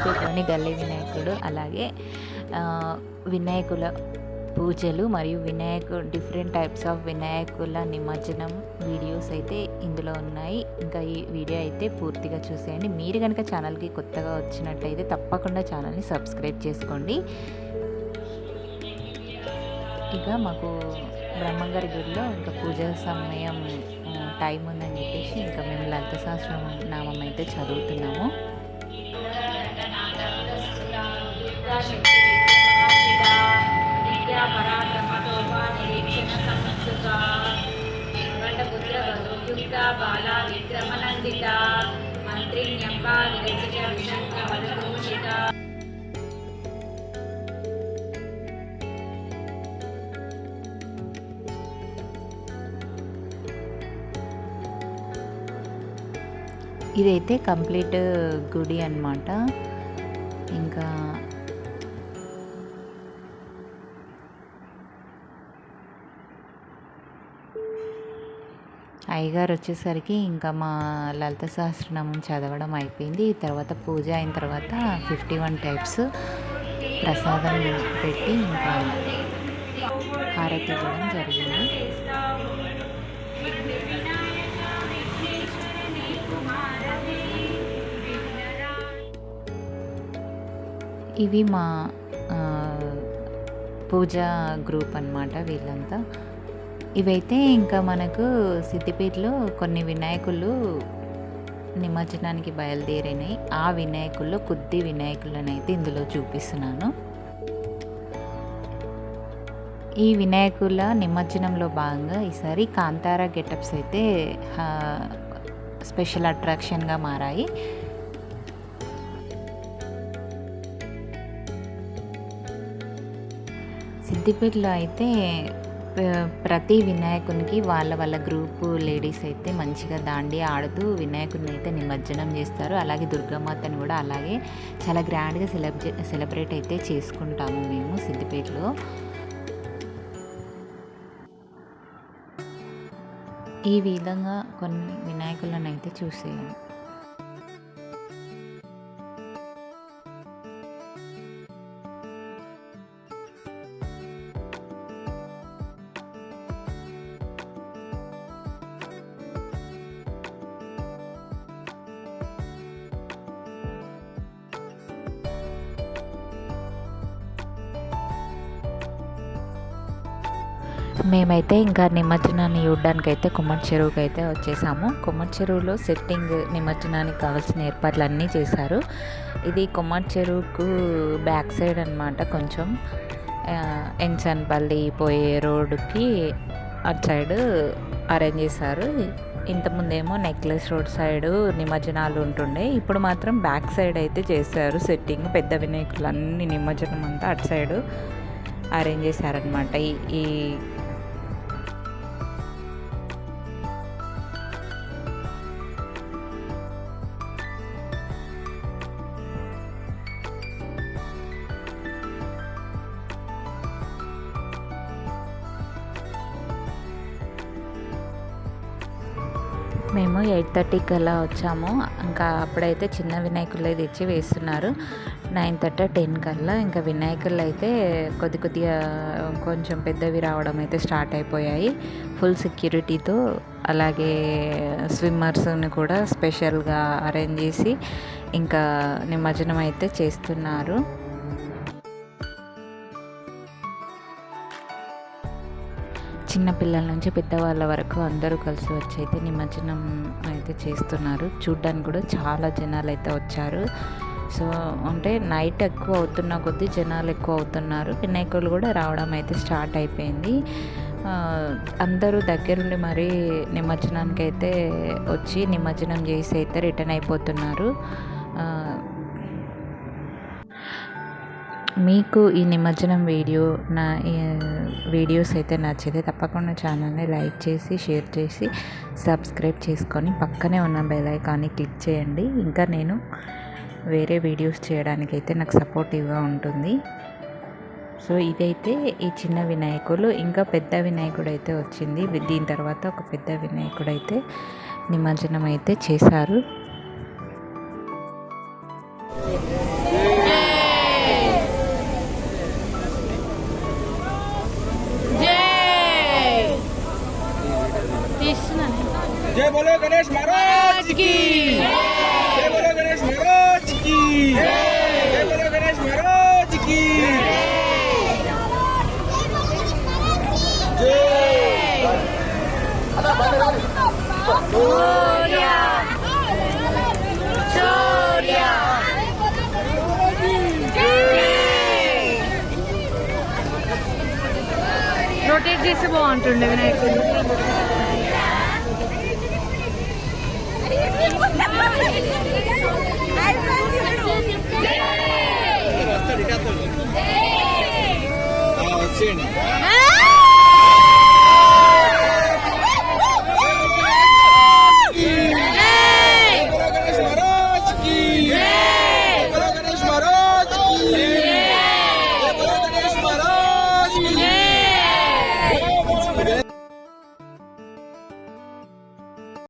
సిద్దిపేటలోని గల్లీ వినాయకుడు అలాగే వినాయకుల పూజలు మరియు వినాయకు డిఫరెంట్ టైప్స్ ఆఫ్ వినాయకుల నిమజ్జనం వీడియోస్ అయితే ఇందులో ఉన్నాయి. ఇంకా ఈ వీడియో అయితే పూర్తిగా చూసేయండి. మీరు కనుక ఛానల్కి కొత్తగా వచ్చినట్లయితే తప్పకుండా ఛానల్ని సబ్స్క్రైబ్ చేసుకోండి. ఇక మాకు బ్రహ్మంగారి గుడిలో ఇంకా పూజ సమయం టైం ఉందని చెప్పేసి ఇంకా మేము లలిత సహస్రం నామం అయితే చదువుతున్నాము. బాలా విక్రమనందిత విరచిత విశంక ఇదైతే కంప్లీట్ గుడి అన్నమాట. ఇంకా అయ్యగారు వచ్చేసరికి ఇంకా మా లలిత సహస్రనామం చదవడం అయిపోయింది. తర్వాత పూజ అయిన తర్వాత ఫిఫ్టీ వన్ టైప్స్ ప్రసాదం పెట్టి ఇంకా హారతి ఇవ్వడం జరిగింది. ఇవి మా పూజా గ్రూప్ అన్నమాట వీళ్ళంతా. ఇవైతే ఇంకా మనకు సిద్దిపేటలో కొన్ని వినాయకులు నిమజ్జనానికి బయలుదేరినాయి. ఆ వినాయకుల్లో కొద్ది వినాయకులను అయితే ఇందులో చూపిస్తున్నాను. ఈ వినాయకుల నిమజ్జనంలో భాగంగా ఈసారి కాంతారా గెటప్స్ అయితే స్పెషల్ అట్రాక్షన్గా మారాయి. సిద్దిపేటలో అయితే ప్రతి వినాయకునికి వాళ్ళ వాళ్ళ గ్రూప్ లేడీస్ అయితే మంచిగా దాండి ఆడుతూ వినాయకుడిని అయితే నిమజ్జనం చేస్తారు. అలాగే దుర్గామాతని కూడా అలాగే చాలా గ్రాండ్గా సెలబ్రే సెలబ్రేట్ అయితే చేసుకుంటాము మేము సిద్దిపేటలో. ఈ విధంగా కొన్ని వినాయకులను అయితే చూసేయాలి మేమైతే ఇంకా నిమజ్జనాన్ని చూడడానికి అయితే కుమ్మటి చెరువుకి అయితే వచ్చేసాము. కుమ్మటి చెరువులో సెట్టింగ్ నిమజ్జనానికి కావాల్సిన ఏర్పాట్లు అన్నీ చేశారు. ఇది కుమ్మటి చెరువుకు బ్యాక్ సైడ్ అనమాట కొంచెం. ఎంచన్పల్లి పోయే రోడ్డుకి అటు సైడ్ అరేంజ్ చేశారు. ఇంతకుముందేమో నెక్లెస్ రోడ్ సైడ్ నిమజ్జనాలు ఉంటుండే. ఇప్పుడు మాత్రం బ్యాక్ సైడ్ అయితే చేశారు సెట్టింగ్. పెద్ద వినాయకులు అన్ని నిమజ్జనం అంతా అటు సైడు అరేంజ్ చేశారనమాట ఈ మేము ఎయిట్ థర్టీకి అలా వచ్చాము. ఇంకా అప్పుడైతే చిన్న వినాయకులు తెచ్చి వేస్తున్నారు. నైన్ థర్టీ టెన్ కల్లా ఇంకా వినాయకులు అయితే కొద్ది కొద్దిగా కొంచెం పెద్దవి రావడం అయితే స్టార్ట్ అయిపోయాయి. ఫుల్ సెక్యూరిటీతో అలాగే స్విమ్మర్స్ని కూడా స్పెషల్గా అరేంజ్ చేసి ఇంకా నిమజ్జనం అయితే చేస్తున్నారు. చిన్నపిల్లల నుంచి పెద్దవాళ్ళ వరకు అందరూ కలిసి వచ్చి అయితే నిమజ్జనం అయితే చేస్తున్నారు. చూడ్డానికి కూడా చాలా జనాలు అయితే వచ్చారు. సో అంటే నైట్ ఎక్కువ అవుతున్న కొద్దీ జనాలు ఎక్కువ అవుతున్నారు. వినాయకులు కూడా రావడం అయితే స్టార్ట్ అయిపోయింది. అందరూ దగ్గరుండి మరీ నిమజ్జనానికి అయితే వచ్చి నిమజ్జనం చేసి అయితే రిటర్న్ అయిపోతున్నారు. మీకు ఈ నిమజ్జనం వీడియో నా ఈ వీడియోస్ అయితే నచ్చితే తప్పకుండా ఛానల్ని లైక్ చేసి షేర్ చేసి సబ్స్క్రైబ్ చేసుకొని పక్కనే ఉన్న బెల్ ఐకాన్ని క్లిక్ చేయండి. ఇంకా నేను వేరే వీడియోస్ చేయడానికి అయితే నాకు సపోర్టివ్గా ఉంటుంది. సో ఇదైతే ఈ చిన్న వినాయకులు ఇంకా పెద్ద వినాయకుడు అయితే వచ్చింది. దీని తర్వాత ఒక పెద్ద వినాయకుడు అయితే నిమజ్జనం అయితే చేశారు. गणेश महाराज की जय बोलो गणेश महाराज की जय बोलो गणेश महाराज की రొటేట్ చేస్తే బాగుంటుండే వినాయకుడు వచ్చేయండి.